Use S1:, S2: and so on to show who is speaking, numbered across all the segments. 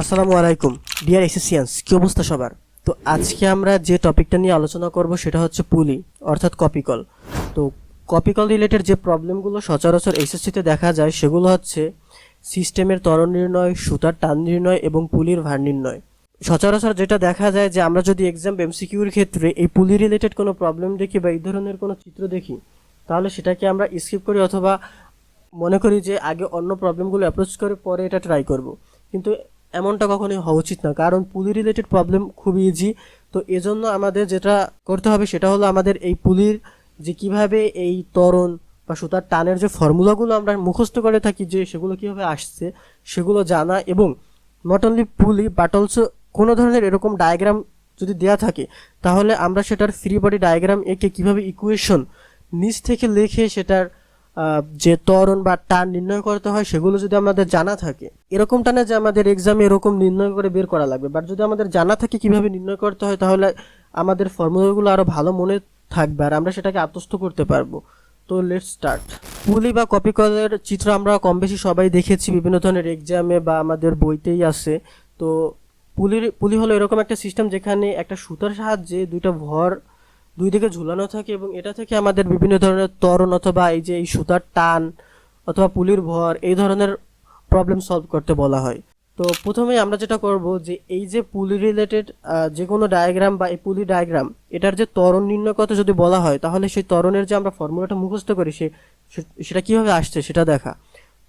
S1: আসসালামু আলাইকুম। ডিয়ার এসিসিয়ান্স কি অবস্থা সবার? তো আজকে আমরা যে টপিকটা নিয়ে আলোচনা করব সেটা হচ্ছে পুলি, অর্থাৎ কপিকল তো কপিকল রিলেটেড যে প্রবলেমগুলো সচরাচর এসএসসিতে দেখা যায়, সেগুলো হচ্ছে সিস্টেমের ত্বরণ নির্ণয়, সুতার টান নির্ণয় এবং পুলির ভার নির্ণয়। সচরাচর যেটা দেখা যায় যে আমরা যদি এক্সাম এমসিকিউর ক্ষেত্রে এই পুলি রিলেটেড কোনো প্রবলেম দেখি বা এই ধরনের কোনো চিত্র দেখি, তাহলে সেটাকে আমরা স্কিপ করি অথবা মনে করি যে আগে অন্য প্রবলেমগুলো অ্যাপ্রোচ করে পরে এটা ট্রাই করব। কিন্তু এমনটা কখনোই হওয়া উচিত না। কারণ পুলি রিলেটেড প্রবলেম খুব ইজি তো এজন্য আমাদের যেটা করতে হবে সেটা হলো আমাদের এই পুলির যে কীভাবে এই তরণ বা সুতার টানের যে ফর্মুলাগুলো আমরা মুখস্থ করে থাকি যে সেগুলো কীভাবে আসছে, সেগুলো জানা এবং not only pulley but also কোনো ধরনের এরকম ডায়াগ্রাম যদি দেয়া থাকে, তাহলে আমরা সেটার ফ্রি বডি ডায়াগ্রাম এঁকে কীভাবে ইকুয়েশন নিচ থেকে লিখে সেটার যে ত্বরণ বা টান নির্ণয় করতে হয়, সেগুলো যদি আমাদের জানা থাকে এরকমটা না যে আমাদের এক্সামে এরকম নির্ণয় করে বের করা লাগবে। বাট যদি আমাদের জানা থাকে কীভাবে নির্ণয় করতে হয়, তাহলে আমাদের ফর্মুলাগুলো আরও ভালো মনে থাকবে আর আমরা সেটাকে আত্মস্থ করতে পারব। তো লেট স্টার্ট পুলি বা কপি কলের চিত্র আমরা কম বেশি সবাই দেখেছি, বিভিন্ন ধরনের এক্সামে বা আমাদের বইতেই আছে। তো পুলির, পুলি হলো এরকম একটা সিস্টেম যেখানে একটা সুতার সাহায্যে দুইটা ভর দুই দিকে ঝুলানো থাকে এবং এটা থেকে আমাদের বিভিন্ন ধরনের ত্বরণ অথবা এই যে এই সুতার টান অথবা পুলির ভর, এই ধরনের প্রবলেম সলভ করতে বলা হয়। তো প্রথমেই আমরা যেটা করব যে এই যে পুলি রিলেটেড যে কোনো ডায়াগ্রাম বা এই পুলি ডায়াগ্রাম এটার যে ত্বরণ নির্ণয় করতে যদি বলা হয়, তাহলে সেই ত্বরণের যে আমরা ফর্মুলাটা মুখস্থ করি, সে সেটা কীভাবে আসছে সেটা দেখা।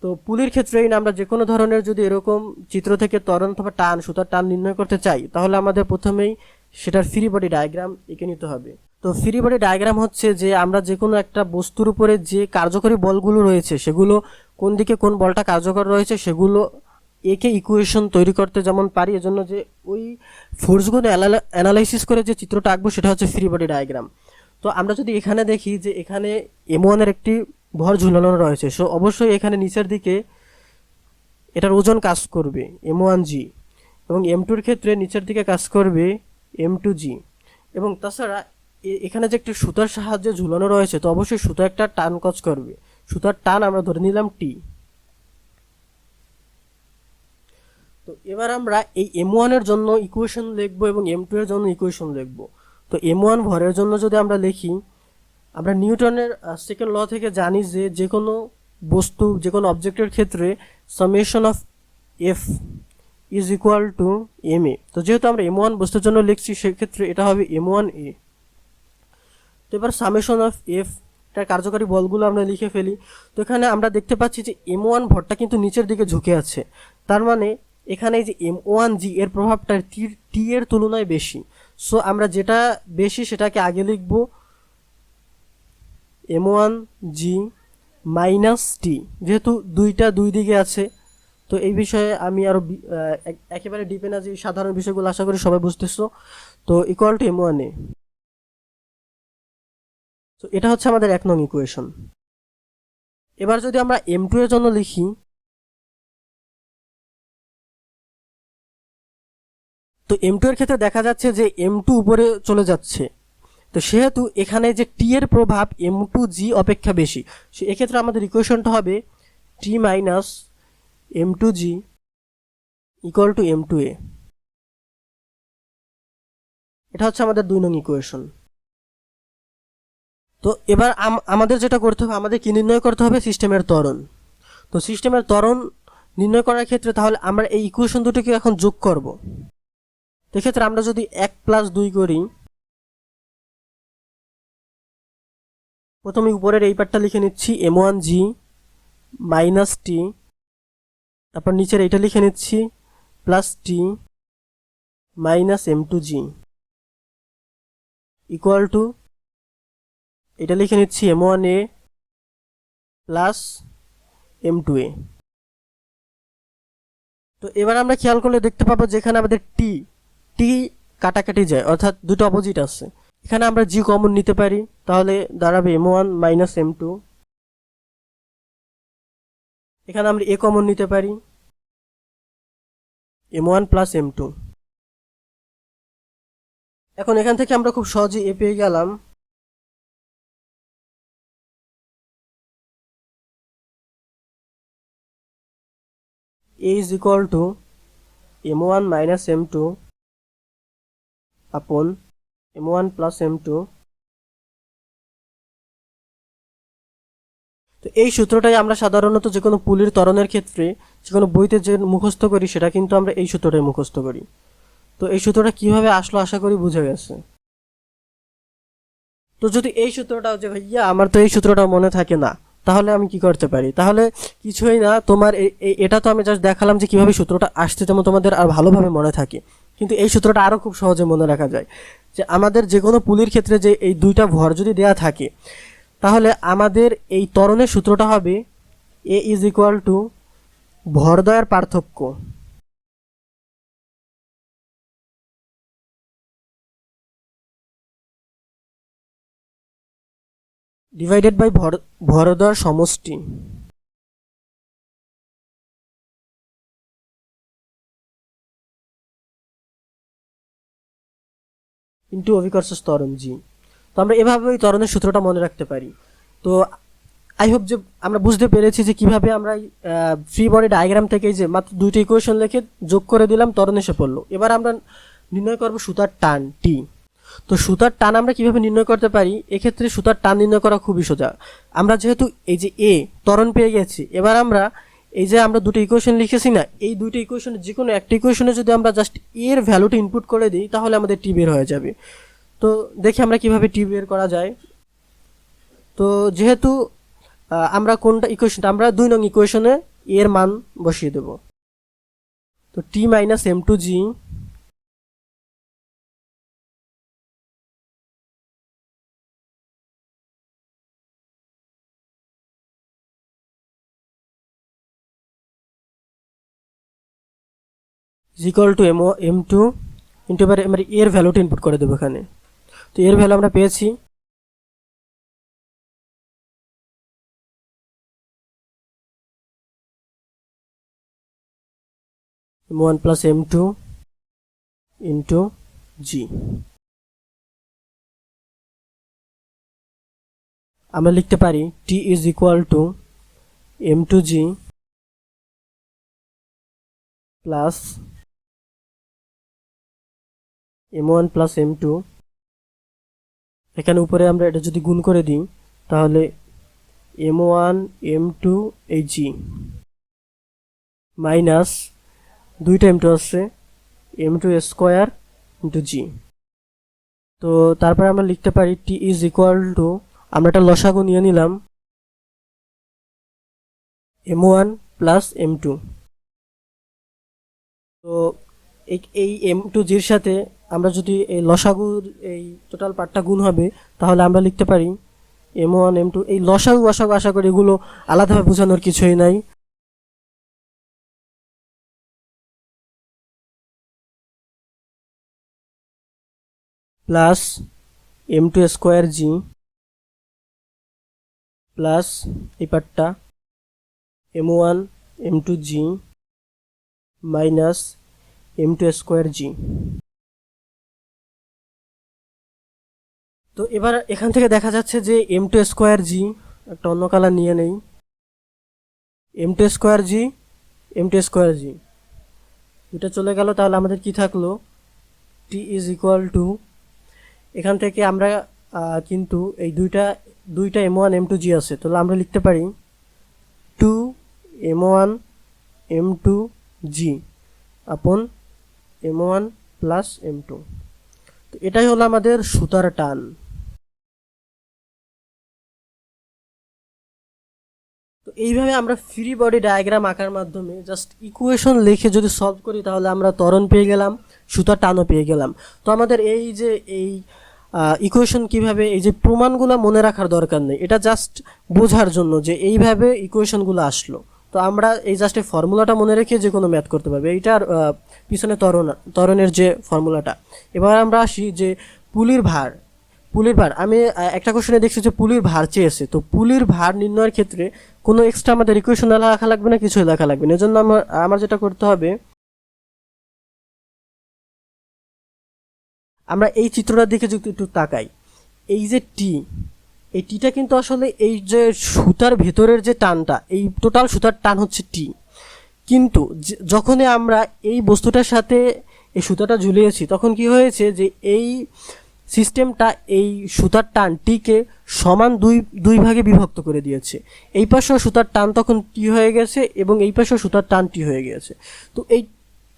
S1: তো পুলির ক্ষেত্রে আমরা যে কোনো ধরনের যদি এরকম চিত্র থেকে ত্বরণ অথবা টান, সুতার টান নির্ণয় করতে চাই, তাহলে আমাদের প্রথমেই সেটার ফ্রি বডি ডায়াগ্রাম এঁকে নিতে হবে। তো ফ্রি বডি ডায়াগ্রাম হচ্ছে যে আমরা যে কোনো একটা বস্তুর উপরে যে কার্যকরী বলগুলো রয়েছে, সেগুলো কোন দিকে কোন বলটা কার্যকর রয়েছে, সেগুলো একে ইকুয়েশন তৈরি করতে যেমন পারি। এজন্য যে ওই ফোর্সগুলো অ্যানালাইসিস করে যে চিত্রটা আঁকবো, সেটা হচ্ছে ফ্রি বডি ডায়াগ্রাম তো আমরা যদি এখানে দেখি যে এখানে এম ওয়ানের একটি ভর ঝুলানো রয়েছে সো অবশ্যই এখানে নিচের দিকে এটার ওজন কাজ করবে এম ওয়ান জি এবং এম টুর ক্ষেত্রে নিচের দিকে কাজ করবে এম টু জি এবং তাছাড়া এখানে যে একটি সুতার সাহায্যে ঝুলানো রয়েছে, তো অবশ্যই সুতা একটা টান কাজ করবে। সুতার টান আমরা ধরে নিলাম টি তো এবার আমরা এই এম ওয়ানের জন্য ইকুয়েশন লিখব এবং এম টু এর জন্য ইকুয়েশন লিখব। তো এম ওয়ান ভরের জন্য যদি আমরা লিখি, আমরা নিউটনের সেকেন্ড ল থেকে জানি যে যে কোনো বস্তু যে কোনো অবজেক্টের ক্ষেত্রে summation of F is equal to M A তো যেহেতু আমরা এম ওয়ান বস্তুর জন্য লিখছি, সেক্ষেত্রে এটা হবে এম ওয়ান এ তো এবার সামেশন অফ এফ তার কার্যকারী বলগুলো আমরা লিখে ফেলি। তো এখানে আমরা দেখতে পাচ্ছি যে এম ওয়ান ভরটা কিন্তু নিচের দিকে ঝুঁকে আছে। তার মানে এখানে যে এম ওয়ান জি এর প্রভাবটা টি টি এর তুলনায় বেশি। সো আমরা যেটা বেশি সেটাকে আগে লিখব। M one G minus T যেহেতু দুইটা দুই দিকে আছে। তো এই বিষয়ে আমি আরও একেবারে ডিপে না যে সাধারণ বিষয়গুলো আশা করি সবাই বুঝতেছো। তো equal to M one A তো এটা হচ্ছে আমাদের এক নং ইকুয়েশন এবার যদি আমরা এম টু এর জন্য লিখি, তো এম টু এর ক্ষেত্রে দেখা যাচ্ছে যে এম টু উপরে চলে যাচ্ছে। তো সেহেতু এখানে যে টি এর প্রভাব এম টু জি অপেক্ষা বেশি, সে এক্ষেত্রে আমাদের ইকুয়েশনটা হবে T minus M two G equal to M two A এটা হচ্ছে আমাদের দুই নং ইকুয়েশন তো এবার আম- আমাদের যেটা করতে হবে, আমাদের কি নির্ণয় করতে হবে? সিস্টেমের ত্বরণ। তো সিস্টেমের ত্বরণ নির্ণয় করার ক্ষেত্রে তাহলে আমরা এই ইকুয়েশন দুটোকে এখন যোগ করব। তো এক্ষেত্রে আমরা যদি এক প্লাস দুই করি, প্রথমে উপরের এই পার্টটা লিখে নিচ্ছি M one G minus T তারপর নিচের এইটা লিখে নিচ্ছি plus T minus M two G equal to এটা লিখে নিচ্ছি M one A plus M two A তো এবার আমরা খেয়াল করলে দেখতে পাবো যেখানে আমাদের টি টি কাটাকাটি যায়, অর্থাৎ দুটো অপোজিট আছে। এখানে আমরা জি কমন নিতে পারি, তাহলে দাঁড়াবে M one minus M two এখানে আমরা এ কমন নিতে পারি M one plus M two এখন এখান থেকে আমরা খুব সহজে এ পেয়ে গেলাম। Equal to M one minus M two upon M one plus M two তো এই সূত্রটাই আমরা সাধারণত যে কোনো পুলির ত্বরণের ক্ষেত্রে, যে কোনো বইতে যে মুখস্থ করি, সেটা কিন্তু আমরা এই সূত্রটাই মুখস্থ করি। তো এই সূত্রটা কীভাবে আসলো আশা করি বুঝে গেছে। তো যদি এই সূত্রটাও যে, ভাইয়া, আমার তো এই সূত্রটা মনে থাকে না। তাহলে আমি কি করতে পারি? তাহলে কিছুই না, তোমার এটা তো আমি জাস্ট দেখালাম যে কীভাবে সূত্রটা আসছে যেমন তোমাদের আর ভালোভাবে মনে থাকে। কিন্তু এই সূত্রটা আরও খুব সহজে মনে রাখা যায় যে আমাদের যে কোনো পুলির ক্ষেত্রে যে এই দুইটা ভর যদি দেয়া থাকে, তাহলে আমাদের এই তরণের সূত্রটা হবে এ ইজ ইকুয়াল টু ভর দেওয়ার পার্থক্য। ডিভাইডেড বাই ভর ভরদয়ের সমষ্টি ইন্টু অভিকর্ষ ত্বরণ জি তো আমরা এভাবে ওই ত্বরণের সূত্রটা মনে রাখতে পারি। তো আই হোপ যে আমরা বুঝতে পেরেছি যে কীভাবে আমরা ফ্রি বডি ডায়াগ্রাম থেকে যে মাত্র দুইটা ইকুয়েশন লিখে যোগ করে দিলাম, ত্বরণ এসে পড়ল। এবার আমরা নির্ণয় করব সুতার টান টি তো সুতার টান আমরা কীভাবে নির্ণয় করতে পারি? এক্ষেত্রে সুতার টান নির্ণয় করা খুবই সোজা। আমরা যেহেতু এই যে এ ত্বরণ পেয়ে গেছি, এবার আমরা এই যে আমরা দুটো ইকুয়েশন লিখেছি না, এই দুটো ইকুয়েশনে যে কোনো একটা ইকুয়েশনে যদি আমরা জাস্ট এর ভ্যালুটা ইনপুট করে দিই, তাহলে আমাদের টি বের হয়ে যাবে। তো দেখি আমরা কীভাবে টি বের করা যায়। তো যেহেতু আমরা কোনটা ইকুয়েশনটা আমরা দুই নং ইকুয়েশনে এর মান বসিয়ে দেব। তো T minus M two G equal to M M two into এবার আমরা এর ভ্যালুটা ইনপুট করে দেবো এখানে। তো এর ভ্যালু আমরা পেয়েছি। M one plus M two into G আমরা লিখতে পারি T is equal to M two G plus M one plus M two এখানে উপরে আমরা এটা যদি গুণ করে দিই, তাহলে এম ওয়ান এম টু এই জি মাইনাস দুইটা এম টু আসছে M two square into G তো তারপরে আমরা লিখতে পারি টি ইজ ইকুয়াল টু আমরা একটা লসাগু নিয়ে নিলাম। M one plus M two তো এই- এম টু জির সাথে আমরা যদি এই লসাগুর এই টোটাল পার্টটা গুণ হবে, তাহলে আমরা লিখতে পারি এম ওয়ান এম টু এই লসাগু লসাগু আশা করি এগুলো আলাদাভাবে বোঝানোর কিছুই নাই। Plus M two square G plus এই পার্টটা M one M two G minus M two square G তো এবার এখান থেকে দেখা যাচ্ছে যে এম টু স্কোয়ার জি একটা অন্য কালার নিয়ে নেই। M two square G M two square G এটা চলে গেল, তাহলে আমাদের কি থাকল? টি ইজ ইকুয়াল টু এখান থেকে আমরা কিন্তু এই দুইটা দুইটা M one M two G আছে। তাহলে আমরা লিখতে পারি two M one M two G upon M one plus M two তো এটাই হলো আমাদের সুতার টান। এইভাবে আমরা ফ্রি বডি ডায়াগ্রাম আঁকার মাধ্যমে জাস্ট ইকুয়েশন লিখে যদি সলভ করি, তাহলে আমরা ত্বরণ পেয়ে গেলাম, সুতার টানও পেয়ে গেলাম। তো আমাদের এই যে, এই ইকুয়েশন কীভাবে, এই যে প্রমাণগুলো মনে রাখার দরকার নেই, এটা জাস্ট বোঝার জন্য যে এইভাবে ইকুয়েশনগুলো আসলো। তো আমরা এই জাস্ট এই ফর্মুলাটা মনে রেখে যে কোনো ম্যাথ করতে পারবে। এইটার পিছনে ত্বরণ, ত্বরণের যে ফর্মুলাটা এবার আমরা আসি যে পুলির ভার। পুলির ভার। আমি একটা কোশ্চেনে দেখছি যে পুলির ভার চেয়েছে। তো পুলির ভার নির্ণয়ের ক্ষেত্রে কোনো এক্সট্রা আমাদের ইকুয়েশন লেখা লাগবে না কিছুই লেখা লাগবে না? এজন্য আমার আমার যেটা করতে হবে, আমরা এই চিত্রটার দিকে যদি একটু তাকাই। এই যে টি এই টিটা কিন্তু আসলে এই যে সুতার ভেতরের যে টানটা, এই টোটাল সুতার টান হচ্ছে টি কিন্তু যখনই আমরা এই বস্তুটার সাথে এই সুতাটা ঝুলিয়েছি, তখন কি হয়েছে যে এই সিস্টেমটা এই সুতার টানটিকে সমান দুই দুই ভাগে বিভক্ত করে দিয়েছে। এই পাশেও সুতার টান তখন টি হয়ে গেছে এবং এই পাশেও সুতার টান টি হয়ে গেছে। তো এই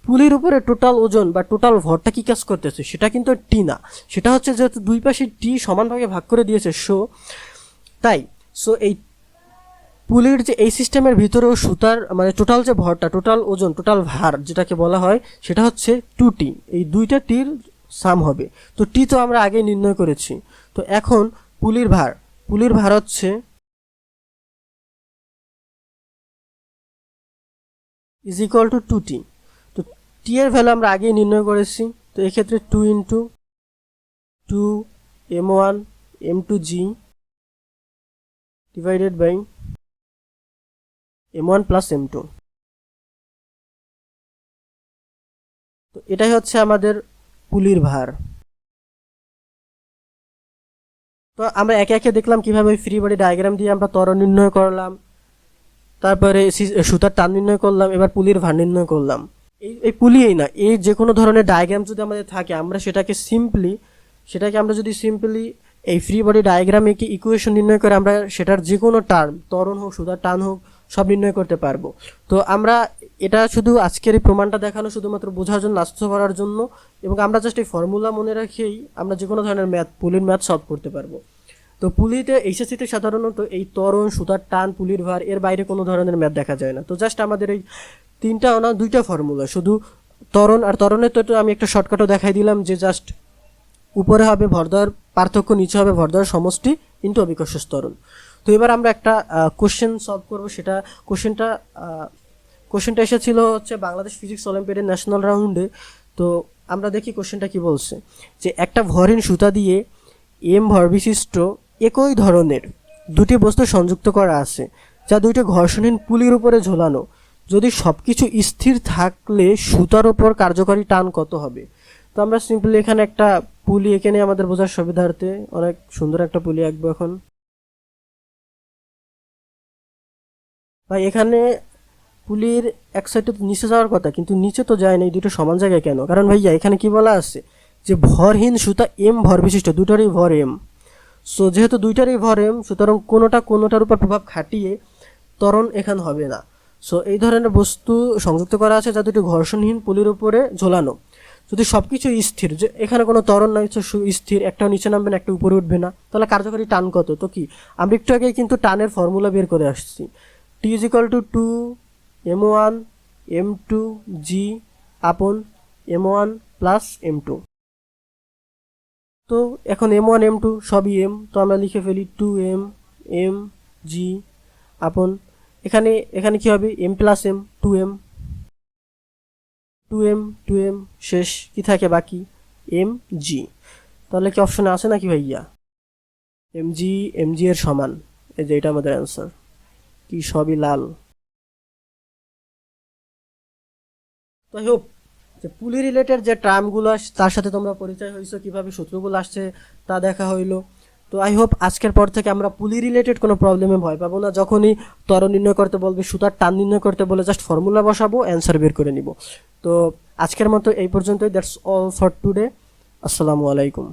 S1: পুলির উপরে টোটাল ওজন বা টোটাল ভরটা কি কাজ করতেছে সেটা কিন্তু টি না। সেটা হচ্ছে যেহেতু দুই পাশে টি সমানভাবে ভাগ করে দিয়েছে সো, তাই, সো এই পুলির যে এই সিস্টেমের ভিতরেও সুতার মানে টোটাল যে ভরটা, টোটাল ওজন, টোটাল ভার যেটাকে বলা হয়, সেটা হচ্ছে টু টি। এই দুইটা টির সাম হবে। তো টি তো আমরা আগে নির্ণয় করেছি। তো এখন পুলির ভার। পুলির ভার হচ্ছে is equal to two T তো টি এর ভ্যালু আমরা আগেই নির্ণয় করেছি। তো এক্ষেত্রে two into two M one M two G divided by M one plus M two তো এটাই হচ্ছে আমাদের পুলির ভার। তো আমরা একে একে দেখলাম কীভাবে ফ্রি বডি ডায়াগ্রাম দিয়ে আমরা ত্বরণ নির্ণয় করলাম। তারপরে সুতার টান নির্ণয় করলাম, এবার পুলির ভার নির্ণয় করলাম। এই এই পুলিয়েই না, এই যে কোনো ধরনের ডায়াগ্রাম যদি আমাদের থাকে, আমরা সেটাকে সিম্পলি সেটাকে আমরা যদি সিম্পলি এই ফ্রি বডি ডায়াগ্রামে কি ইকুয়েশন নির্ণয় করে আমরা সেটার যে কোনো টার্ম, ত্বরণ হোক, সুতার টান হোক সব নির্ণয় করতে পারব। তো আমরা এটা শুধু আজকের এই প্রমাণটা দেখানো শুধুমাত্র বোঝার জন্য আস্ত করার জন্য এবং আমরা জাস্ট এই ফর্মুলা মনে রাখেই আমরা যে কোনো ধরনের ম্যাথ পুলির ম্যাথ সলভ করতে পারব। তো পুলিতে, এইচএসসিতে সাধারণত এই তরণ সুতার টান, পুলির ভার, এর বাইরে কোনো ধরনের ম্যাথ দেখা যায় না। তো জাস্ট আমাদের এই তিনটা না, দুইটা ফর্মুলা শুধু তরণ আর তরণের তো আমি একটা শর্টকাটও দেখাই দিলাম যে জাস্ট উপরে হবে ভরদর পার্থক্য নিচে হবে ভরদর সমষ্টি ইন্টু অবিকর্ষ স্তরণ তো এবার আমরা একটা কোশ্চেন সলভ করব। সেটা কোশ্চেনটা কোশ্চেনটা এসেছিল হচ্ছে বাংলাদেশ ফিজিক্স অলিম্পিয়াডের ন্যাশনাল রাউন্ডে তো আমরা দেখি কোশ্চেনটা কি বলছে? যে একটা ভরিন সুতা দিয়ে এম ভর বিশিষ্ট একই ধরনের দুটি বস্তু সংযুক্ত করা আছে, যা দুইটি ঘর্ষণহীন পুলির উপরে ঝোলানো। যদি সব কিছু স্থির থাকলে সুতার উপর কার্যকরী টান কত হবে? তো আমরা সিম্পলি এখানে একটা পুলি এখানে আমাদের বোঝার সুবিধার্থে। অনেক সুন্দর একটা পুলি আঁকবো এখন। ভাই, এখানে পুলির এক সাইডে তো নিচে যাওয়ার কথা, কিন্তু নিচে তো যায় না, এই দুটো সমান জায়গায় কেন? কারণ ভাইয়া, এখানে কি বলা আছে? যে ভরহীন সুতা এম ভর বিশিষ্ট, দুটারই ভর এম সো যেহেতু দুইটারই ভর এম সুতরাং কোনোটা কোনোটার উপর প্রভাব খাটিয়ে ত্বরণ এখানে হবে না। সো এই ধরনের বস্তু সংযুক্ত করা আছে যা দুটি ঘর্ষণহীন পুলির উপরে ঝোলানো। যদি সব কিছু স্থির, যে এখানে কোনো ত্বরণ নাই স্থির একটা নিচে নামবে না, একটা উপরে উঠবে না। তাহলে কার্যকরী টান কত? তো কি? আমরা একটু আগে কিন্তু টানের ফর্মুলা বের করে আসছি। T is equal to two M one M two G upon M one plus M two তো এখন এম ওয়ান এম টু সবই এম তো আমরা লিখে ফেলি টু এম এম জি আপন এখানে এখানে কি হবে? M plus M two M two M two M শেষ। কি থাকে বাকি? এম জি তাহলে কি অপশনে আছে নাকি ভাইয়া? এম জি এম জি এর সমান। এই যে এটা আমাদের অ্যান্সার কি সবই লাল। তো আই যে পুলি রিলেটেড যে টার্মগুলো তার সাথে তোমরা পরিচয় হয়েছো কীভাবে সূত্রগুলো আসছে, তা দেখা হইল। তো আই হোপ আজকের পর থেকে আমরা পুলি রিলেটেড কোনো প্রবলেমে ভয় পাবো না। যখনই ত্বরণ নির্ণয় করতে বলবে, সুতার টান নির্ণয় করতে বলে জাস্ট ফর্মুলা বসাবো অ্যান্সার বের করে নিব। তো আজকের মতো এই পর্যন্তই দ্যাটস অল ফর টুডে আসসালামু আলাইকুম।